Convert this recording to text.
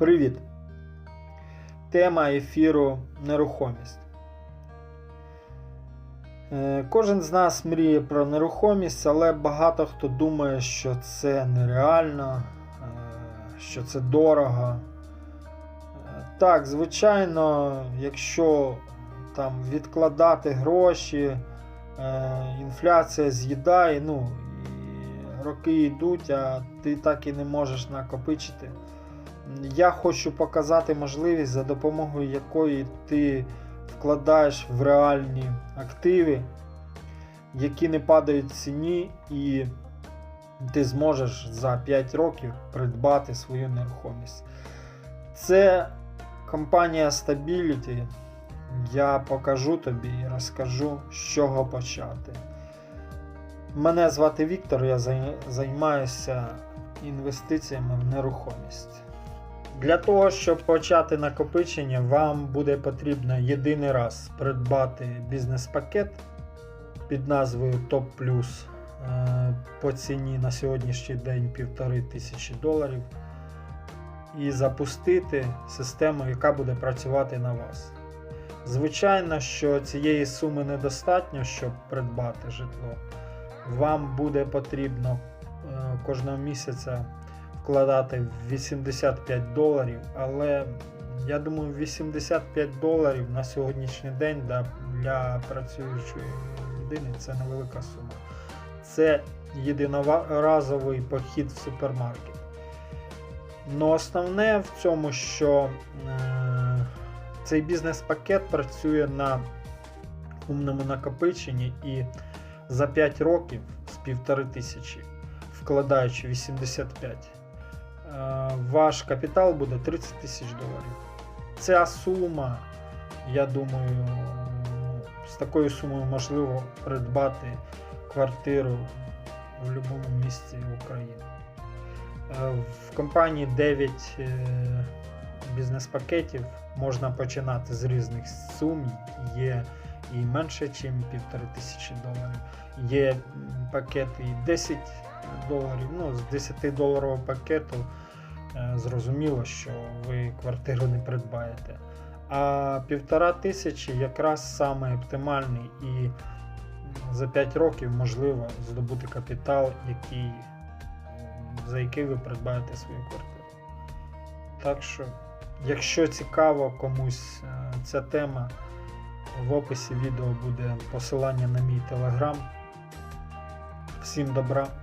Привіт! Тема ефіру нерухомість. Е, Кожен з нас мріє про нерухомість, але багато хто думає, що це нереально, е, що це дорого. Е, Так, звичайно, якщо там відкладати гроші, інфляція з'їдає, ну, роки йдуть, а ти так і не можеш накопичити. Я хочу показати можливість, за допомогою якої ти вкладаєш в реальні активи, які не падають в ціні, і ти зможеш за 5 років придбати свою нерухомість. Це компанія Stability. Я покажу тобі і розкажу, з чого почати. Мене звати Віктор, я займаюся інвестиціями в нерухомість. Для того, щоб почати накопичення, вам буде потрібно єдиний раз придбати бізнес-пакет під назвою Top Plus е, по ціні на сьогоднішній день 1500 доларів і запустити систему, яка буде працювати на вас. Звичайно, що цієї суми недостатньо, щоб придбати житло. Вам буде потрібно е, кожного місяця вкладати 85 доларів, але я думаю, 85 доларів на сьогоднішній день да, для працюючої людини це невелика сума. Це єдиноразовий похід в супермаркет. Но основне в цьому, що е, цей бізнес-пакет працює на умному накопиченні і за 5 років з півтори тисячі, вкладаючи 85, е, ваш капітал буде 30 тисяч доларів. Ця сума, я думаю, з такою сумою можливо придбати квартиру в будь-якому місці України. Е, В компанії 9 е, бізнес-пакетів можна починати з різних сум. Є і менше, ніж півтори тисячі доларів. Є пакети і 10 доларів. Ну, з 10 доларового пакету е, зрозуміло, що ви квартиру не придбаєте. А півтора тисячі якраз саме оптимальний і за 5 років можливо здобути капітал, який, за який ви придбаєте свою квартиру. Так що, якщо цікаво комусь е, ця тема, в описі відео буде посилання на мій телеграм. Всім добра!